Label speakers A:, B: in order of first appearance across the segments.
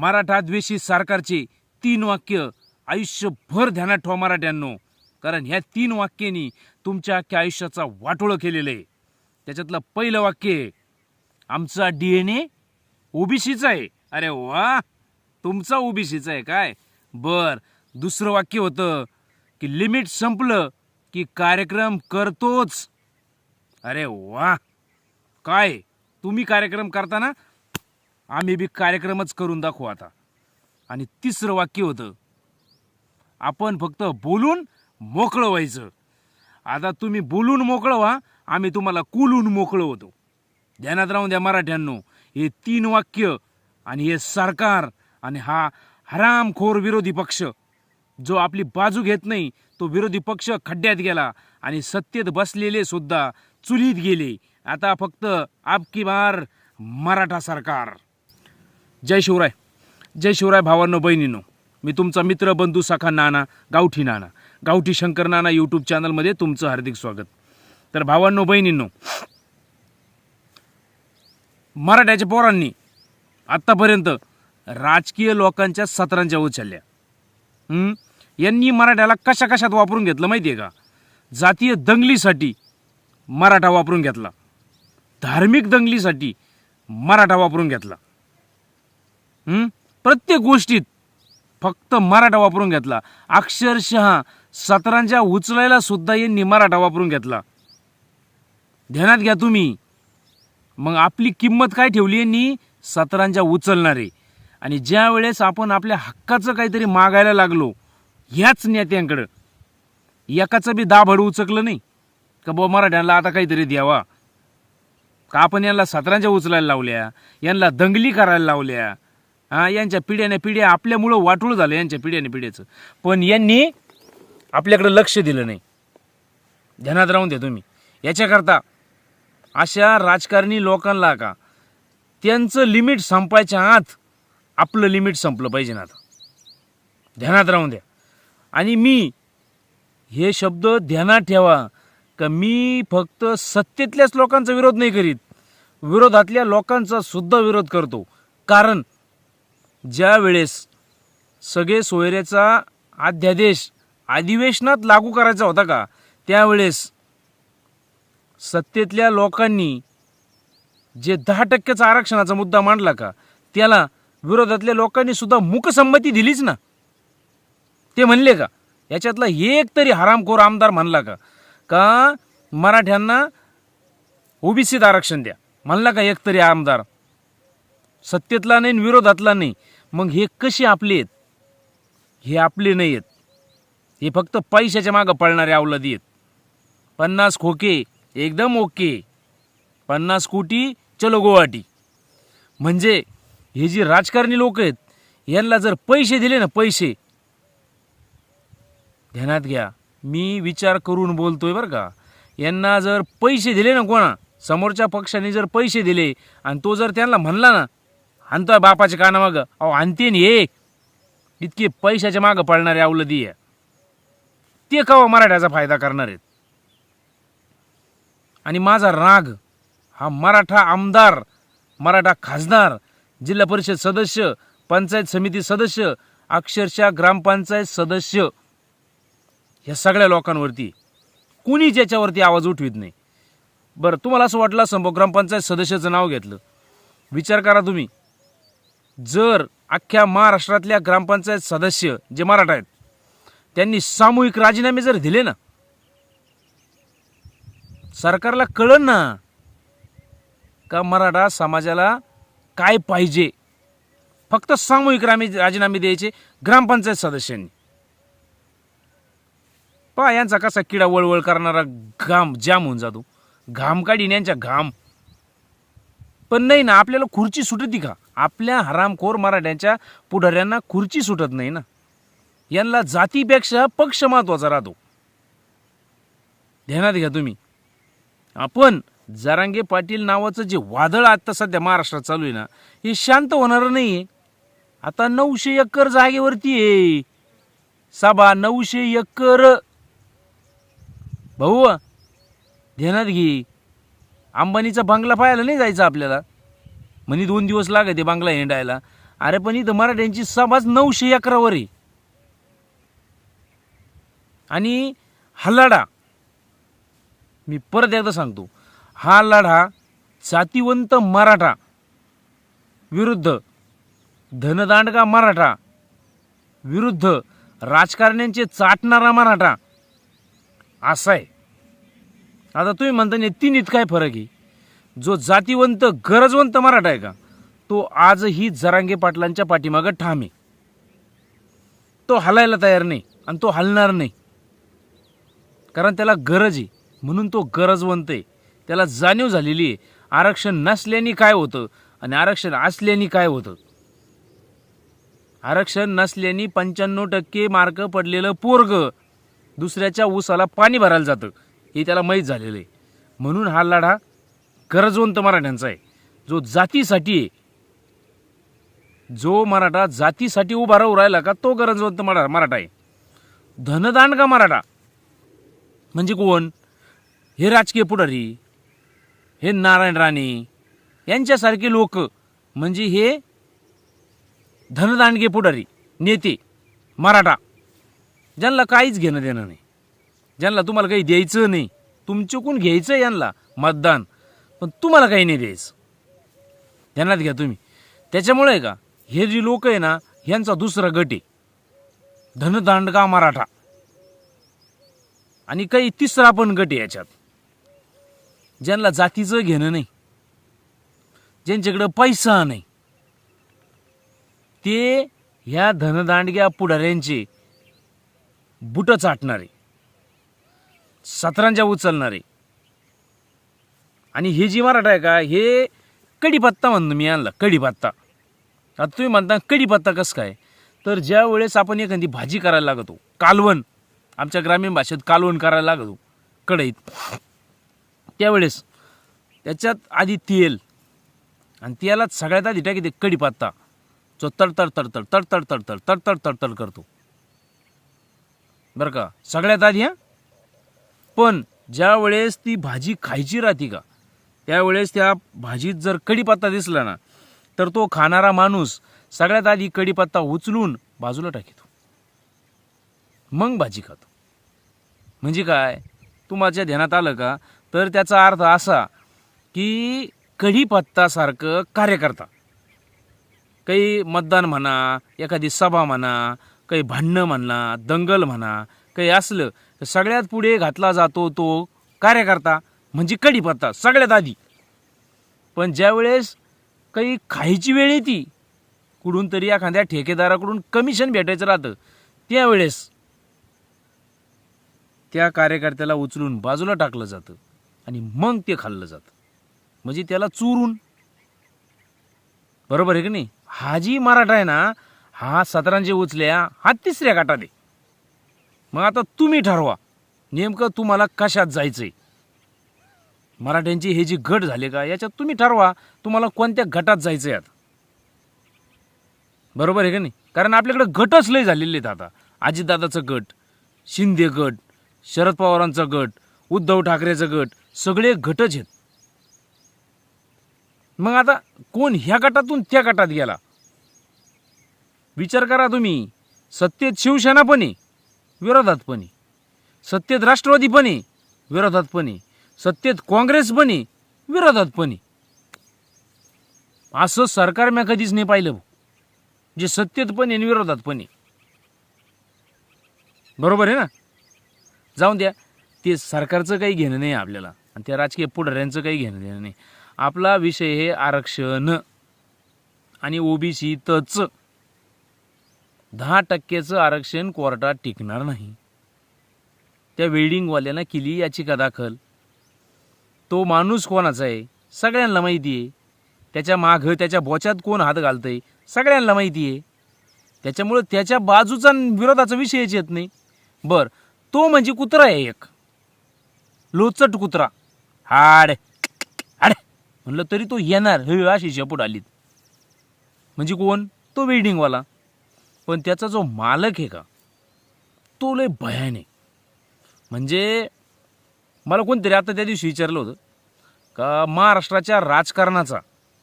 A: मराठा द्वेषी सरकारचे तीन वाक्य आयुष्यभर ध्यानात ठेवा मराठ्यांनो. कारण ह्या तीन वाक्यांनी तुमच्या अख्ख्या आयुष्याचा वाटोळं केलेलं आहे. त्याच्यातलं पहिलं वाक्य आहे, आमचा डी एन ए ओबीसीचा आहे. अरे वा तुमचा ओबीसीचा आहे काय? बर दुसरं वाक्य होतं की लिमिट संपलं की कार्यक्रम करतोच. अरे वा काय? तुम्ही कार्यक्रम करताना आम्ही बी कार्यक्रमच करून दाखवू आता. आणि तिसरं वाक्य होतं आपण फक्त बोलून मोकळं व्हायचं. आता तुम्ही बोलून मोकळं व्हा आम्ही तुम्हाला कुलून मोकळं होतो. ध्यानात राहून द्या मराठ्यांनो हे तीन वाक्य आणि हे सरकार आणि हा हरामखोर विरोधी पक्ष जो आपली बाजू घेत नाही तो विरोधी पक्ष खड्ड्यात गेला आणि सत्तेत बसलेले सुद्धा चुलीत गेले. आता फक्त आपकी बार मराठा सरकार. जय शिवराय. जय शिवराय भावांनो बहिणींनो. मी तुमचा मित्र बंधू सखा नाना गावठी नाना गावठी शंकर नाना यूट्यूब चॅनलमध्ये तुमचं हार्दिक स्वागत. तर भावांनो बहिणींनो मराठ्याच्या पोरांनी आत्तापर्यंत राजकीय लोकांच्या सतरांच्या उचलल्या. यांनी मराठ्याला कशा कशात वापरून घेतलं माहिती आहे का? जातीय दंगलीसाठी मराठा वापरून घेतला. धार्मिक दंगलीसाठी मराठा वापरून घेतला. हं? प्रत्येक गोष्टीत फक्त मराठा वापरून घेतला. अक्षरशः सतरांच्या उचलायला सुद्धा यांनी मराठा वापरून घेतला. ध्यानात घ्या तुम्ही. मग आपली किंमत काय ठेवली यांनी? सतरांच्या उचलणारे. आणि ज्या वेळेस आपण आपल्या हक्काचं काहीतरी मागायला लागलो ह्याच नेत्यांकडं. एकाचं बी दाभड उचकलं नाही. का बुवा मराठ्यांना आता काहीतरी द्यावा? का आपण यांना सतरांच्या उचलायला लावल्या? यांना दंगली करायला लावल्या? हां यांच्या पिढ्याने पिढ्या आपल्यामुळं वाटूळ झालं यांच्या पिढ्याने पिढ्याचं. पण यांनी आपल्याकडे लक्ष दिलं नाही. ध्यानात राहून द्या तुम्ही. याच्याकरता अशा राजकारणी लोकांना का त्यांचं लिमिट संपायच्या आत आपलं लिमिट संपलं पाहिजे ना आता. ध्यानात राहून द्या. आणि मी हे शब्द ध्यानात ठेवा का मी फक्त सत्तेतल्याच लोकांचा विरोध नाही करीत. विरोधातल्या लोकांचा सुद्धा विरोध करतो. कारण ज्या वेळेस सगळे सोयऱ्याचा अध्यादेश अधिवेशनात लागू करायचा होता का त्यावेळेस सत्तेतल्या लोकांनी जे दहा टक्क्याचा आरक्षणाचा मुद्दा मांडला का त्याला विरोधातल्या लोकांनी सुद्धा मुकसंमती दिलीच ना. ते म्हणले का याच्यातला एक तरी हरामखोर आमदार म्हणला का का मराठ्यांना ओबीसीत आरक्षण द्या. म्हणला का एक तरी आमदार सत्तेतला नाही आणि विरोधातला नाही. मग हे कसे आपले आहेत? हे आपले नाही आहेत. हे फक्त पैशाच्या मागं पळणारे अवलादी आहेत. पन्नास खोके एकदम ओके. पन्नास कोटी चलो गुवाहाटी. म्हणजे हे जी राजकारणी लोक आहेत यांना जर पैसे दिले ना पैसे ध्यानात घ्या. मी विचार करून बोलतोय बरं का. यांना जर पैसे दिले ना कोणा समोरच्या पक्षाने जर पैसे दिले आणि तो जर त्यांना म्हणला ना आणतोय बापाच्या कानामागं अहो आणते हे इतके पैशाच्या मागं पडणारे अवलदी आहे ते कवा मराठ्याचा फायदा करणार आहेत? आणि माझा राग हा मराठा आमदार मराठा खासदार जिल्हा परिषद सदस्य पंचायत समिती सदस्य अक्षरशः ग्रामपंचायत सदस्य ह्या सगळ्या लोकांवरती कुणीच याच्यावरती आवाज उठवित नाही. बरं तुम्हाला असं वाटलं असं ग्रामपंचायत सदस्याचं नाव घेतलं. विचार करा तुम्ही. जर अख्ख्या महाराष्ट्रातल्या ग्रामपंचायत सदस्य जे मराठा आहेत त्यांनी सामूहिक राजीनामे जर दिले ना सरकारला कळन ना का मराठा समाजाला काय पाहिजे? फक्त सामूहिक रामी राजीनामे द्यायचे ग्रामपंचायत सदस्यांनी. पहा यांचा कसा किडा वळवळ करणारा घाम जाम होऊन जातो. घाम काढीन यांच्या घाम. पण नाही ना आपल्याला खुर्ची सुटती का? आपल्या हरामखोर मराठ्यांच्या पुढाऱ्यांना खुर्ची सुटत नाही ना. यांना जातीपेक्षा पक्ष महत्त्वाचा राहतो. ध्यानात घ्या तुम्ही. आपण जरांगे पाटील नावाचं जे वादळ आता सध्या महाराष्ट्रात चालू आहे ना हे शांत होणार नाही आता नऊशे एकर जागेवरती आहे. साबा नऊशे एकर. भाऊ ध्यानात घे. अंबानीचा बंगला पाहायला नाही जायचं आपल्याला? म्हणे दोन दिवस लागत आहे हिंडायला. अरे पण इथं मराठ्यांची सभाच नऊशे अकरावर आहे. आणि हा लढा मी परत एकदा सांगतो हा लढा जातीवंत मराठा विरुद्ध धनदांडगा मराठा विरुद्ध राजकारण्यांचे चाटणारा मराठा असा आहे. आता तुम्ही म्हणता नाही तीन काय फरक आहे? जो जातीवंत गरजवंत मराठा आहे का तो आजही जरांगे पाटलांच्या पाठीमागं ठाम आहे. तो हलायला तयार नाही आणि तो हलणार नाही. कारण त्याला गरज आहे. म्हणून तो गरजवंत आहे. त्याला जाणीव झालेली आहे. आरक्षण नसल्याने काय होतं आणि आरक्षण असल्याने काय होतं? आरक्षण नसल्याने पंच्याण्णव टक्के मार्क पडलेलं पोरग दुसऱ्याच्या ऊसाला पाणी भरायला जातं. हे त्याला माहीत झालेलं आहे. म्हणून हा लढा गरजवंत मराठ्यांचा आहे. जो जातीसाठी आहे जो मराठा जातीसाठी उभा राहू राहिला का तो गरजवंत मरा मराठा आहे. धनदान का मराठा? म्हणजे कोण? हे राजकीय पुढारी हे नारायण राणे यांच्यासारखे लोक म्हणजे हे धनदानगे पुढारी नेते मराठा ज्यांना काहीच घेणं देणं नाही. ज्यांना तुम्हाला काही द्यायचं नाही तुमच्याकडून घ्यायचं आहे यांना मतदान. पण तुम्हाला काही नाही द्यायचं. ध्यानात घ्या तुम्ही. त्याच्यामुळे का हे जी लोक आहे ना ह्यांचा दुसरा गट आहे. धनदांडगा मराठा? आणि काही तिसरा पण गट आहे याच्यात. ज्यांना जातीचं घेणं नाही. ज्यांच्याकडं पैसा नाही. ते ह्या धनदांडग्या पुढाऱ्यांचे बुटं चाटणारे. सतरांच्या उचलणारे. आणि हे जी मराठा आहे का हे कढीपत्ता म्हणतो मी आणला कढीपत्ता आता तुम्ही म्हणता कढीपत्ता कसं काय? तर ज्या वेळेस आपण एखादी भाजी करायला लागतो कालवण आमच्या ग्रामीण भाषेत कालवण करायला लागतो कढईत. त्यावेळेस त्याच्यात आधी तेल आणि तेलात सगळ्यात आधी टाकी ते कढीपत्ता जो तडतड तडतड तडतड तडतड तडतड तडतड करतो. बरं का? सगळ्यात आधी हां? पण ज्या वेळेस ती भाजी खायची राहते का त्यावेळेस त्या भाजीत जर कढीपत्ता दिसला ना तर तो खाणारा माणूस सगळ्यात आधी कढीपत्ता उचलून बाजूला टाकितो. मग भाजी खातो. म्हणजे काय? तुम्हाला ध्यानात आलं का? तर त्याचा अर्थ असा की कढीपत्तासारखं कार्य करता काही मतदान म्हणा एखादी सभा म्हणा काही भांडणं म्हणा दंगल म्हणा काही असलं तर सगळ्यात पुढे घातला जातो तो कार्यकर्ता म्हणजे कढीपत्ता सगळ्यात आधी. पण ज्यावेळेस काही खायची वेळ येते कुठून तरी एखाद्या ठेकेदाराकडून कमिशन भेटायचं राहतं त्यावेळेस त्या कार्यकर्त्याला उचलून बाजूला टाकलं जातं आणि मग ते खाल्लं जातं. म्हणजे त्याला चुरून. बरोबर आहे की नाही? हा जी मराठा आहे ना हा सतरांचे उचल्या हा तिसऱ्या गटात आहे. मग आता तुम्ही ठरवा नेमकं तुम्हाला कशात जायचं आहे मराठ्यांची हे जी गट झाले का याच्यात तुम्ही ठरवा तुम्हाला कोणत्या गटात जायचं आहे आता. बरोबर आहे का नाही? कारण आपल्याकडे गटच लय झालेले आहेत आता. अजितदादाचं गट शिंदे गट शरद पवारांचा गट उद्धव ठाकरेचा गट सगळे गटच आहेत. मग आता कोण ह्या गटातून त्या गटात गेला? विचार करा तुम्ही. सत्तेत शिवसेना पण आहे विरोधात पण आहे. सत्तेत राष्ट्रवादी पण आहे विरोधात पण आहे. सत्तेत काँग्रेस पण आहे विरोधात पण आहे असं सरकार मी कधीच नाही पाहिलं भाऊ. जे सत्तेत पण आहे आणि विरोधात पण आहे बरोबर आहे ना? जाऊन द्या. ते सरकारचं काही घेणं नाही आपल्याला. आणि त्या राजकीय पुढाऱ्यांचं काही घेणं देणं नाही. आपला विषय हे आरक्षण आणि ओबीसी तच. दहा टक्क्याचं आरक्षण कोर्टात टिकणार नाही. त्या वेल्डिंगवाल्यानं केली याचिका दाखल. तो माणूस कोणाचा आहे? सगळ्यांना माहिती आहे. त्याच्या मागं त्याच्या बोच्यात कोण हात घालतंय? सगळ्यांना माहिती आहे. त्याच्यामुळं त्याच्या बाजूचा विरोधाचा विषयच येत नाही. बर तो म्हणजे कुत्रा आहे एक. लोचट कुत्रा. हाड. हाड. म्हणलं तरी तो येणार. हे अशी शेपूट आलीत. म्हणजे कोण? तो वेल्डिंगवाला. पण त्याचा जो मालक आहे का तो लय भयाने म्हणजे मला कोणतरी आता त्या दिवशी विचारलं होतं. का महाराष्ट्राच्या राजकारणाचा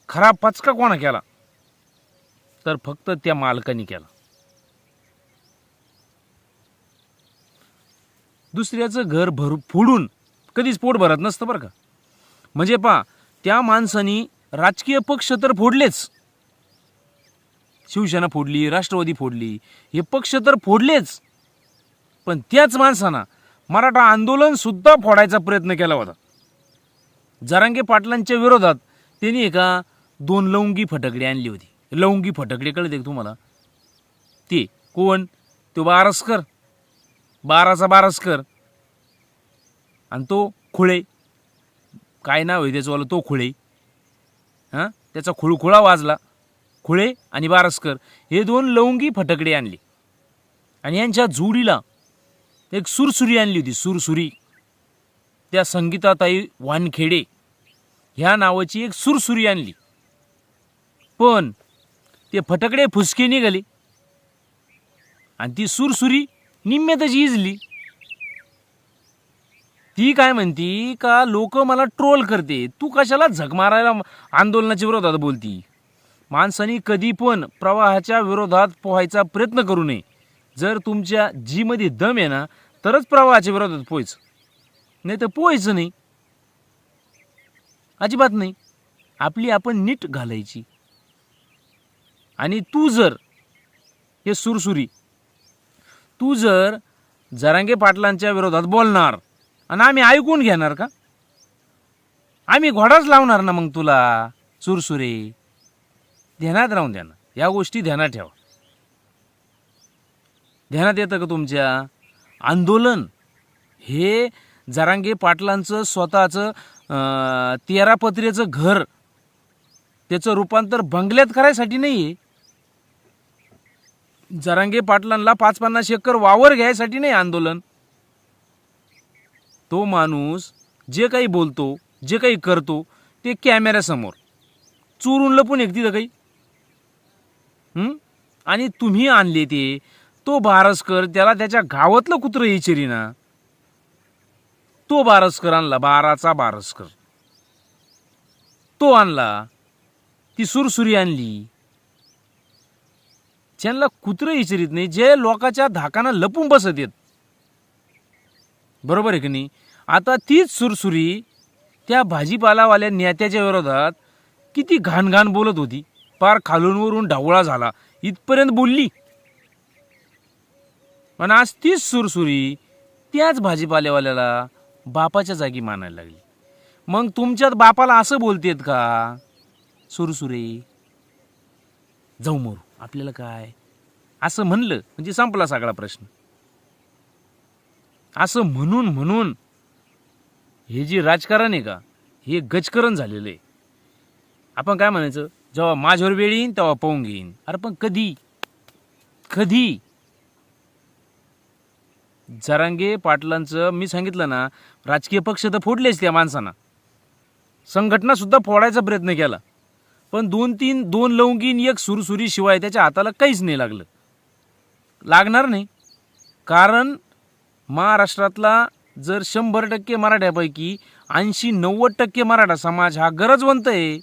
A: खरा पचका कोणा केला? तर फक्त त्या मालकाने केला. दुसऱ्याचं घर भर फोडून कधीच पोट भरत नसतं बरं का. म्हणजे पा त्या माणसानी राजकीय पक्ष तर फोडलेच. शिवसेना फोडली राष्ट्रवादी फोडली हे पक्ष तर फोडलेच. पण त्याच माणसानं मराठा आंदोलन सुद्धा फोडायचा प्रयत्न केला होता. जरांगे पाटलांच्या विरोधात त्यांनी एका दोन लवंगी फटकडे आणली होती. लवंगी फटकडे कळते का तुम्हाला? ते कोण? तो बारसकर. बाराचा बारसकर. आणि तो खुळे. काय नाव आहे त्याचंवालं तो खुळे. हां? त्याचा खुळखुळा वाजला. खुळे आणि बारसकर हे दोन लवंगी फटकडे आणले. आणि यांच्या जोडीला एक सुरसुरी आणली होती. सुरसुरी. त्या संगीताताई वानखेडे ह्या नावाची एक सुरसुरी आणली. पण ते फटकडे फुसके निघाले. आणि ती सुरसुरी निम्म्यातच इजली. ती काय म्हणती का लोक मला ट्रोल करते? तू कशाला झग मारायला आंदोलनाच्या विरोधात बोलती? माणसाने कधी पण प्रवाहाच्या विरोधात पोहायचा प्रयत्न करू नये. जर तुमच्या जीमध्ये दम आहे ना तरच प्रवाहाच्या विरोधात पोहायचं. नाही तर पोहायचं नाही. अजिबात नाही. आपली आपण नीट घालायची. आणि तू जर हे सुरसुरी तू जर जरांगे पाटलांच्या विरोधात बोलणार आणि आम्ही ऐकून घेणार का? आम्ही घोडाच लावणार ना मग तुला सुरसुरे. ध्यानात राहून द्या ना. या गोष्टी ध्यानात ठेवा. ध्यानात येतं का तुमच्या? आंदोलन हे जरांगे पाटलांचं स्वतःचं अं, तेरा घर त्याचं रूपांतर बंगल्यात करायसाठी नाही आहे जरांगे पाटलांना पाच पन्नास एकर वावर घ्यायसाठी नाही आंदोलन. तो माणूस जे काही बोलतो जे काही करतो ते कॅमेऱ्यासमोर चोरून लपून एक तिथं काही. आणि तुम्ही आणले ते तो बारसकर त्याला त्याच्या गावातलं कुत्रं इचेरी ना तो बारसकर आणला बाराचा बारसकर. तो आणला ती सुरसुरी आणली. ज्यांना कुत्रं इचरीत नाही जे लोकाच्या धाकानं लपून बसत येत बरोबर आहे की नाही? आता तीच सुरसुरी त्या भाजीपालावाल्या नेत्याच्या विरोधात किती घाणघाण बोलत होती. पार खालून वरून ढवळा झाला. इथपर्यंत बोलली. पण आज तीच सुरसुरी त्याच भाजीपालेवाल्याला बापाच्या जागी मानायला लागली. मग तुमच्यात बापाला असं बोलतेत का? सुरसुरे जाऊ मरू. आपल्याला काय? असं म्हणलं म्हणजे संपला सगळा प्रश्न. असं म्हणून म्हणून हे जे राजकारण आहे का हे गजकरण झालेलं आहे. आपण काय म्हणायचं? जेव्हा माझ्यावर वेळ येईन तेव्हा पाहून घेईन. अरे पण कधी? कधी? जरांगे पाटलांचं मी सांगितलं ना राजकीय पक्ष तर फोडलेच त्या माणसांना. संघटनासुद्धा फोडायचा प्रयत्न केला. पण दोन तीन दोन लवंगीन एक सुरसुरी शिवाय त्याच्या हाताला काहीच नाही लागलं. लागणार नाही. कारण महाराष्ट्रातला जर शंभर टक्के मराठ्यापैकी ऐंशी नव्वद टक्के मराठा समाज हा गरजवंत आहे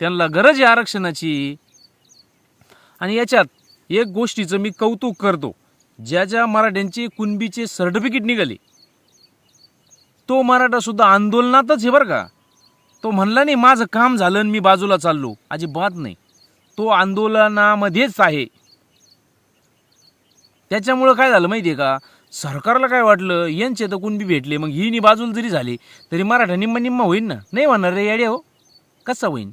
A: त्यांना गरज आहे आरक्षणाची. आणि याच्यात एक गोष्टीचं मी कौतुक करतो. ज्या ज्या मराठ्यांचे कुणबीचे सर्टिफिकेट निघाले तो मराठासुद्धा आंदोलनातच आहे बरं का. तो म्हणला नाही माझं काम झालं आणि मी बाजूला चाललो. अजिबात नाही. तो आंदोलनामध्येच आहे. त्याच्यामुळं काय झालं माहिती आहे का? सरकारला काय वाटलं? यांचे तर कुणबी भेटले मग ही नी बाजूला जरी झाली तरी मराठा निम्मा निम्मा होईन ना? नाही म्हणणार रे याड्या हो. कसा होईन?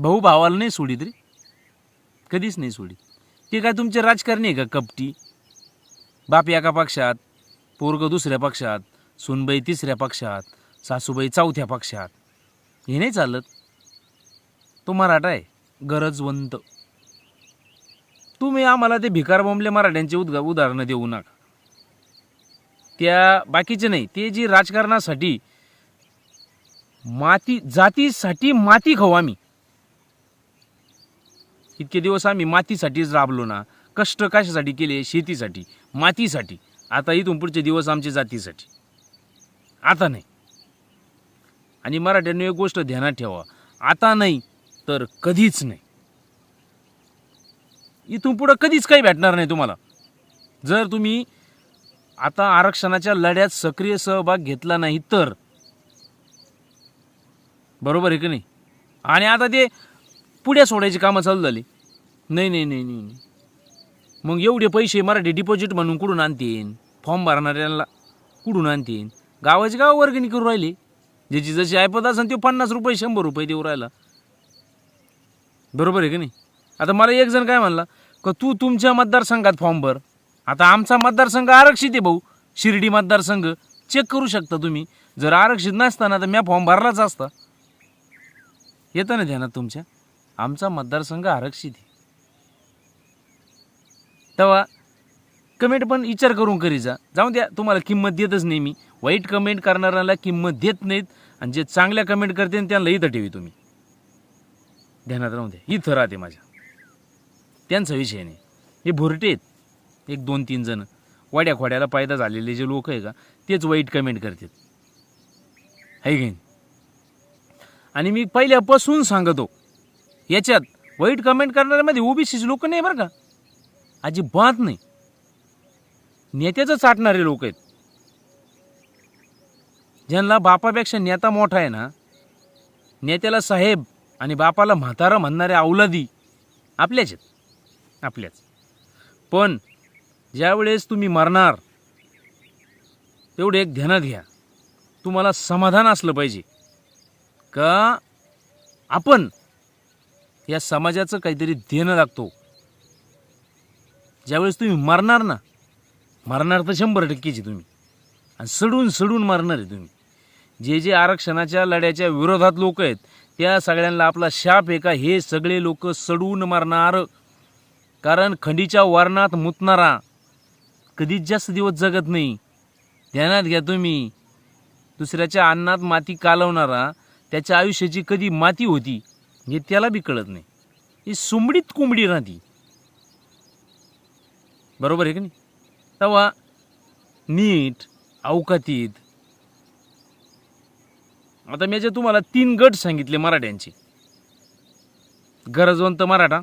A: भाऊ भावाला नाही सोडीत रे कधीच नाही सोडीत ते काय तुमचे राजकारणी आहे का कपटी? बाप एका पक्षात पोरग दुसऱ्या पक्षात सुनबाई तिसऱ्या पक्षात सासूबाई चौथ्या पक्षात. हे नाही चालत. तो मराठा आहे गरजवंत. तुम्ही आम्हाला ते भिकार बोंबले मराठ्यांचे उद्गा उदाहरणं देऊ नका. त्या बाकीचे नाही ते जी राजकारणासाठी माती जातीसाठी माती खाऊ आम्ही. इतके दिवस आम्ही मातीसाठीच राबलो ना कष्ट कशासाठी केले? शेतीसाठी. मातीसाठी. आता इथून पुढचे दिवस आमचे जातीसाठी. आता नाही. आणि मराठ्यांनी एक गोष्ट ध्यानात ठेवा. आता नाही तर कधीच नाही. इथून पुढं कधीच काही भेटणार नाही तुम्हाला. जर तुम्ही आता आरक्षणाच्या लढ्यात सक्रिय सहभाग घेतला नाही तर. बरोबर आहे की नाही? आणि आता ते पुढे सोडायची कामं चालू झाली. नाही नाही नाही नाही नाही. मग एवढे पैसे मराठी डिपॉझिट म्हणून कुठून आणतीन? फॉर्म भरणाऱ्याला कुठून आणतीन? गावाची गाव वर्गणी करू राहिली. ज्याची जशी ऐपत असेल ते पन्नास रुपये शंभर रुपये देऊ राहिला. बरोबर आहे का नाही? आता मला एक जण काय म्हणला का तू तुमच्या मतदारसंघात फॉर्म भर. आता आमचा मतदारसंघ आरक्षित आहे भाऊ. शिर्डी मतदारसंघ चेक करू शकता तुम्ही. जर आरक्षित नसताना तर म्या फॉर्म भरलाच असता. येतं ना ध्यानात तुमच्या? आमचा मतदारसंघ आरक्षित आहे. तेव्हा कमेंट पण विचार करून करी जा. जाऊन द्या तुम्हाला किंमत देतच नाही मी. वाईट कमेंट करणाऱ्याला किंमत देत नाहीत. आणि जे चांगल्या कमेंट करते त्यांना इथं ठेवी तुम्ही. ध्यानात राहून द्या. इथं राहते माझ्या. त्यांचा विषय नाही. हे भुरटे आहेत. एक दोन तीन जण. वाड्या खोड्याला पायदा झालेले जे लोक आहे का तेच वाईट कमेंट करतात. है की नाही? आणि मी पहिल्यापासून सांगतो याच्यात वाईट कमेंट करणाऱ्यामध्ये ओबीसीचे लोक नाही बरं का? अजिबात नाही. नेत्याचं चाटणारे लोक आहेत. ज्यांना बापापेक्षा नेता मोठा आहे ना नेत्याला साहेब आणि बापाला म्हातारा म्हणणारे अवलादी आपल्याच आहेत. आपल्याच. पण ज्यावेळेस तुम्ही मरणार तेवढे एक ध्यानात घ्या. तुम्हाला समाधान असलं पाहिजे. का? आपण या समाजाचं काहीतरी देणं लागतो. ज्यावेळेस तुम्ही मरणार ना मरणार तर शंभर टक्केची तुम्ही. आणि सडून सडून मारणार आहे तुम्ही. जे जे आरक्षणाच्या लढ्याच्या विरोधात लोक आहेत त्या सगळ्यांना आपला शाप आहे का हे सगळे लोक सडून मारणार. कारण खंडीच्या वरणात मुतणारा कधीच जास्त दिवस जगत नाही. ध्यानात घ्या तुम्ही. दुसऱ्याच्या अन्नात माती कालवणारा त्याच्या आयुष्याची कधी माती होती हे त्याला बी कळत नाही. ही सुंबडीत कोंबडी राहती. बरोबर आहे की नाही? तेव्हा नीट अवकातीत. आता मी जे तुम्हाला तीन गट सांगितले मराठ्यांचे. गरजवंत मराठा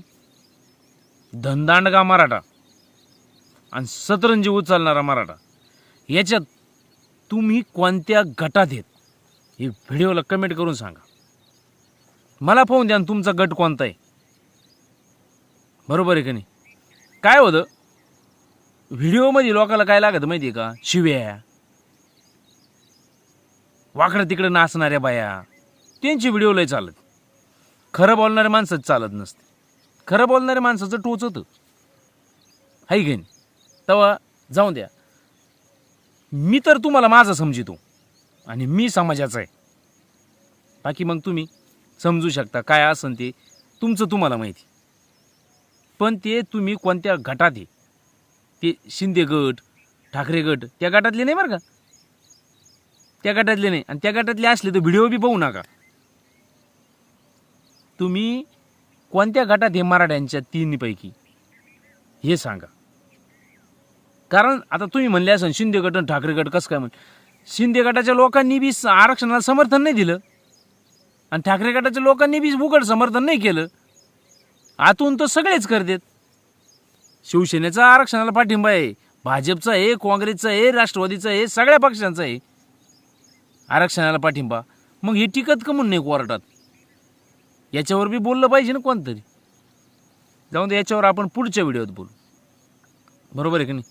A: धनदांडगा मराठा आणि सतरंजी उचलणारा मराठा. याच्यात तुम्ही कोणत्या गटात आहेत? हे व्हिडिओला कमेंट करून सांगा. मला पाहून द्या तुमचा गट कोणता आहे. बरोबर आहे का नाही? काय होतं? व्हिडिओमध्ये लोकाला काय लागत माहिती आहे का? शिव्या. वाकडं तिकडं नाचणाऱ्या बाया. त्यांची व्हिडिओ लय चालत. खरं बोलणाऱ्या माणसाच चालत नसते. खरं बोलणाऱ्या माणसाचं टोचतं हाय घेईन तेव्हा जाऊन द्या. मी तर तुम्हाला माझं समजितो. आणि मी समाजाचा आहे. बाकी मग तुम्ही समजू शकता काय असन ते. तुमचं तुम्हाला माहिती. पण ते तुम्ही कोणत्या गटात आहे? ते शिंदे गट ठाकरे गट त्या गटातले नाही बरं का? त्या गटातले नाही. आणि त्या गटातले असले तर व्हिडिओ बी पाहू नका. तुम्ही कोणत्या गटात हे मराठ्यांच्या तिन्हीपैकी? हे सांगा. कारण आता तुम्ही म्हणले असं शिंदे गट आणि ठाकरे गट कसं काय म्हण? शिंदे गटाच्या लोकांनी बी आरक्षणाला समर्थन नाही दिलं. आणि ठाकरे गटाच्या लोकांनी बी उघड समर्थन नाही केलं. आतून तर सगळेच करतात. शिवसेनेचा आरक्षणाला पाठिंबा आहे. भाजपचा आहे काँग्रेसचा आहे राष्ट्रवादीचा आहे सगळ्या पक्षांचा आहे. आरक्षणाला पाठिंबा. मग हे टिकत का नाही कोर्टात याच्यावर बी बोललं पाहिजे ना कोणतरी. जाऊन याच्यावर आपण पुढच्या व्हिडिओत बोलू. बरोबर आहे की नाही?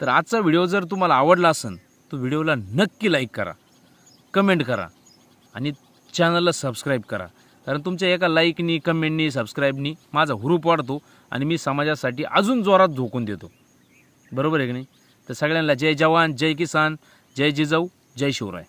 A: तर आजचा व्हिडिओ जर तुम्हाला आवडला असेल तर व्हिडिओला नक्की लाईक करा. कमेंट करा. आणि चॅनलला सबस्क्राईब करा. कारण तुमच्या एका लाईकनी कमेंटनी सबस्क्राईबनी माझा हुरूप वाढतो. आणि मी समाजासाठी अजून जोरात झोकून देतो. बरोबर आहे की नाही? तर सगळ्यांना जय जवान जय किसान जय जिजाऊ जय शिवराय.